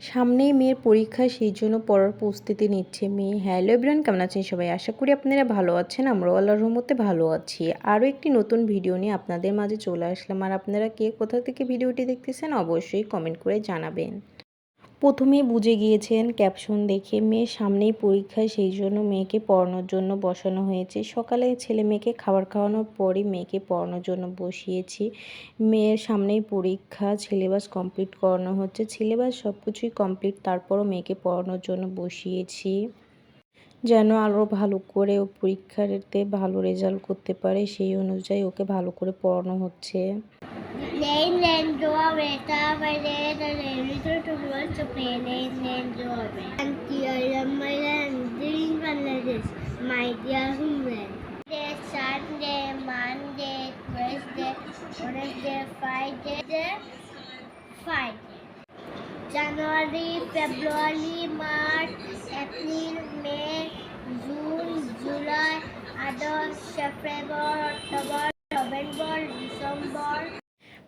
সামনেই মেয়ের পরীক্ষা, সেই জন্য পড়ার প্রস্তুতি নিচ্ছে মেয়ে। হ্যালো এভরিওয়ান কেমন আছেন সবাই? আশা করি আপনারা ভালো আছেন। আমরাও আল্লাহর রহমতে ভালো আছি। আরও একটি নতুন ভিডিও নিয়ে আপনাদের মাঝে চলে আসলাম। আর আপনারা কে, কোথা থেকে ভিডিওটি দেখতেছেন, অবশ্যই কমেন্ট করে জানাবেন। প্রথমেই বুঝে গিয়েছেন ক্যাপশন দেখে মেয়ের সামনেই পরীক্ষা সেই জন্য মেয়েকে পড়ানোর জন্য বসানো হয়েছে। সকালে ছেলে মেয়েকে খাবার খাওয়ানোর পরই মেয়েকে পড়ানোর জন্য বসিয়েছি। মেয়ের সামনেই পরীক্ষা, সিলেবাস কমপ্লিট করানো হচ্ছে। সিলেবাস সব কিছুই কমপ্লিট, তারপরও মেয়েকে পড়ানোর জন্য বসিয়েছি। যেন আরও ভালো করে ও পরীক্ষাতে ভালো রেজাল্ট করতে পারে, সেই অনুযায়ী ওকে ভালো করে পড়ানো হচ্ছে। Lane lane door beta vale the lane towards the plane lane lane door. And dear Yamalan doing Bangladesh, my dear homeland. Day, Sunday, Monday, Thursday, Wednesday, Friday, Friday. January, February, March, April, May, June, July, August, September, October, November, December.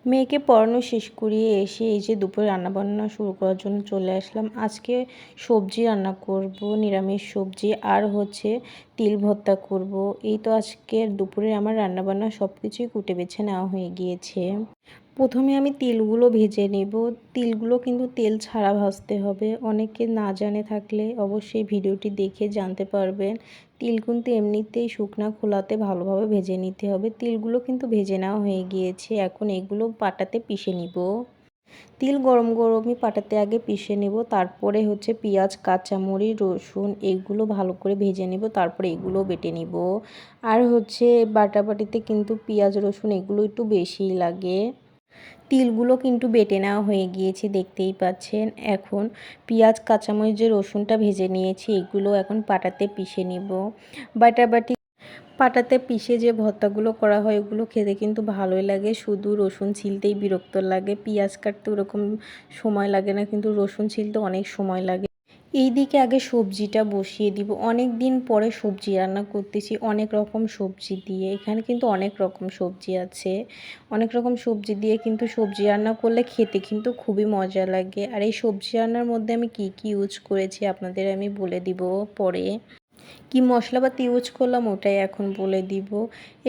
মেয়েকে পড়ানো শেষ করিয়ে এসে এই যে দুপুরে রান্না বান্না শুরু করার জন্য চলে আসলাম। আজকে সবজি রান্না করব, নিরামিষ সবজি। আর হচ্ছে তিল ভর্তা করব। এই তো আজকের দুপুরে আমার রান্নাবান্না সব কিছুই কুটে বেছে নেওয়া হয়ে গিয়েছে। প্রথমে আমি তিলগুলো ভেজে নেব। তিলগুলো কিন্তু তেল ছাড়া ভাজতে হবে। অনেকে না জানে থাকলে অবশ্যই ভিডিওটি দেখে জানতে পারবেন। তিল কিন্তু এমনিতেই শুকনা খোলাতে ভালোভাবে ভেজে নিতে হবে। তিলগুলো কিন্তু ভেজে নেওয়া হয়ে গিয়েছে। এখন এগুলো পাটাতে পিষে নিব। তিল গরম গরমই পাটাতে আগে পিষে নেব, তারপরে হচ্ছে পেঁয়াজ, কাঁচামরিচ, রসুন এগুলো ভালো করে ভেজে নেব, তারপরে এগুলো বেটে নিব। আর হচ্ছে বাটাবাটিতে কিন্তু পেঁয়াজ, রসুন এগুলো একটু বেশিই লাগে। তিলগুলো কিন্তু বেটে নেওয়া হয়ে গিয়েছে, দেখতেই পাচ্ছেন। এখন পেঁয়াজ, কাঁচামরিচ যে রসুনটা ভেজে নিয়েছি, এগুলো এখন পাটাতে পিষে নিব। বাটাবাটি পাটাতে পিষে যে ভর্তাগুলো করা হয়, ওগুলো খেতে কিন্তু ভালোই লাগে। শুধু রসুন ছিলতেই বিরক্ত লাগে। পেঁয়াজ কাটতে ওরকম সময় লাগে না, কিন্তু রসুন ছিলতে অনেক সময় লাগে। এই দিকে আগে সবজিটা বসিয়ে দিব। অনেক দিন পরে সবজি রান্না করতেছি। অনেক রকম সবজি দিয়ে। এখানে কিন্তু অনেক রকম সবজি আছে। অনেক রকম সবজি দিয়ে কিন্তু সবজি রান্না করলে খেতে কিন্তু খুবই মজা লাগে। আর এই সবজি রান্নার মধ্যে আমি কি কি ইউজ করেছি আপনাদের আমি বলে দিব পরে। কি মশলাপাতি ইউজ করলাম ওটাই এখন বলে দিব।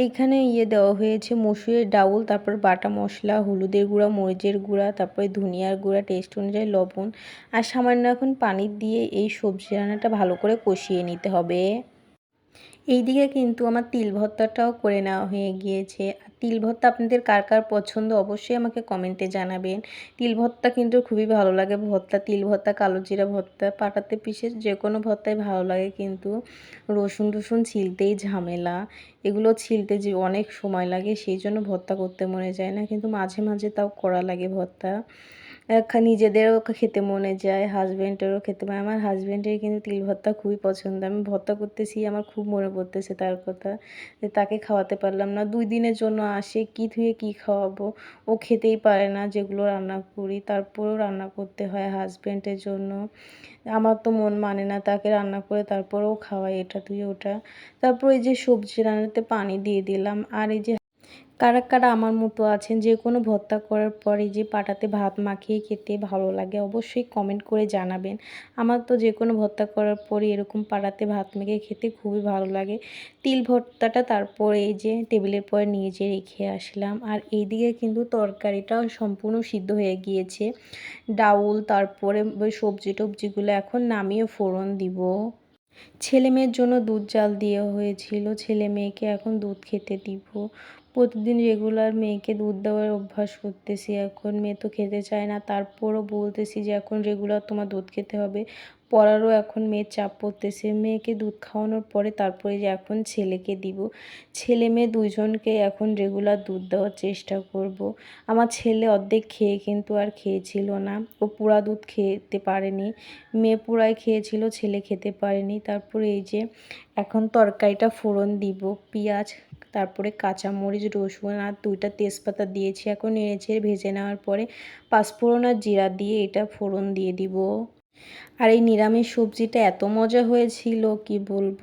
এইখানে ইয়ে দেওয়া হয়েছে মসুরের ডাউল, তারপর বাটা মশলা, হলুদের গুঁড়া, মরিচের গুঁড়া, তারপরে ধনিয়ার গুঁড়া টেস্ট অনুযায়ী লবণ, আর সামান্য এখন পানি দিয়ে এই সবজি রান্নাটা ভালো করে কষিয়ে নিতে হবে। এইদিকে কিন্তু আমার তিল ভর্তাটাও করে নেওয়া হয়ে গিয়েছে। আর তিল ভর্তা আপনাদের কার কার পছন্দ অবশ্যই আমাকে কমেন্টে জানাবেন। তিল ভর্তা কিন্তু খুবই ভালো লাগে। ভর্তা, তিল ভর্তা, কালো জিরা ভর্তা, পাটাতে পিষে যে কোনো ভর্তাই ভালো লাগে কিন্তু রসুন টসুন ছিলতেই ঝামেলা। এগুলো ছিলতে যে অনেক সময় লাগে, সেই জন্য ভর্তা করতে মনে যায় না। কিন্তু মাঝে মাঝে তাও করা লাগে ভর্তা। নিজেদেরও খেতে মনে যায় হাজব্যান্ডেরও খেতে মনে আমার হাজব্যান্ডের কিন্তু তিল ভর্তা খুবই পছন্দ। আমি ভর্তা করতেছি, আমার খুব মনে পড়তেছে তার কথা যে তাকে খাওয়াতে পারলাম না। দুই দিনের জন্য আসে, কী ধুয়ে কী খাওয়াবো? ও খেতেই পারে না যেগুলো রান্না করি, তারপরেও রান্না করতে হয় হাজব্যান্ডের জন্য। আমার তো মন মানে না তাকে রান্না করে তারপরেও খাওয়াই, এটা তুই ওটা। তারপর এই যে সবজি রান্নাতে পানি দিয়ে দিলাম, আর এই যে কারা কারা আমার মতো আছেন, যে কোনো ভর্তা করার পরে যে পাটাতে ভাত মাখিয়ে খেতে ভালো লাগে অবশ্যই কমেন্ট করে জানাবেন। আমার তো যে কোনো ভর্তা করার পরে এরকম পাটাতে ভাত মেখে খেতে খুবই ভালো লাগে। তিল ভর্তাটা তারপরে এই যে টেবিলের পরে নিয়ে যেয়ে রেখে আসলাম। আর এইদিকে কিন্তু তরকারিটাও সম্পূর্ণ সিদ্ধ হয়ে গিয়েছে। ডাউল, তারপরে ওই সবজি টবজিগুলো এখন নামিয়ে ফোড়ন দিব। ছেলে মেয়ের জন্য দুধ জাল দেওয়া হয়েছিল। ছেলে মেয়েকে এখন দুধ খেতে দিব। প্রতিদিন রেগুলার মেয়েকে দুধ দেওয়ার অভ্যাস করতেছি, এখন মেয়ে তো খেতে চায় না, তারপরও বলতেছি যে এখন রেগুলার তোমার দুধ খেতে হবে। পড়ারও এখন মেয়ের চাপ পড়তেছে, মেয়েকে দুধ খাওয়ানোর পরে তারপরে যে এখন ছেলেকে দিব। ছেলে মেয়ে দুজনকে এখন রেগুলার দুধ দেওয়ার চেষ্টা করব। আমার ছেলে অর্ধেক খেয়ে কিন্তু আর খেয়েছিল না, ও পুরা দুধ খেতে পারেনি। মেয়ে পুরাই খেয়েছিল, ছেলে খেতে পারেনি। তারপরে এই যে এখন তরকারিটা ফোড়ন দিব, পেঁয়াজ তারপরে কাঁচামরিচ, রসুন আর দুইটা তেজপাতা দিয়েছি এখন নেড়েচেড়ে ভেজে নেওয়ার পরে পাঁচফোড়ন আর জিরা দিয়ে এটা ফোড়ন দিয়ে দিব। আর এই নিরামিষ সবজিটা এত মজা হয়েছিল, কি বলব?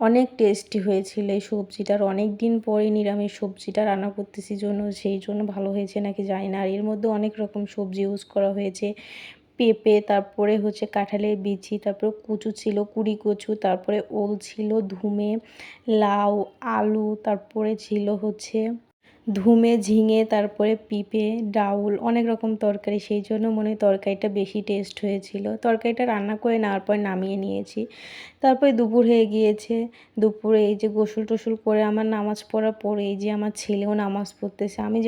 অনেক টেস্টি হয়েছিল এই সবজিটার। অনেক দিন পরে নিরামিষ সবজিটা রান্না করতেছি জন্য, সেই জন্য ভালো হয়েছে নাকি জানি না। আর এর মধ্যে অনেক রকম সবজি ইউজ করা হয়েছে। পেঁপে, তারপরে হচ্ছে কাঁঠালের বিচি, তারপরে কুচু ছিল, কুড়ি কচু, তারপরে ওল ছিল, ধুমে, লাউ, আলু, তারপরে ছিল হচ্ছে ধুমে, ঝিঙে, তারপরে পিঁপে, ডাউল, অনেক রকম তরকারি। সেই জন্য মনে হয় তরকারিটা বেশি টেস্ট হয়েছিল। তরকারিটা রান্না করে নেওয়ার পর নামিয়ে নিয়েছি। তারপরে দুপুর হয়ে গিয়েছে। দুপুরে এই যে গোসল টোসল করে আমার নামাজ পড়ার পরে এই যে আমার ছেলেও নামাজ পড়তেছে। আমি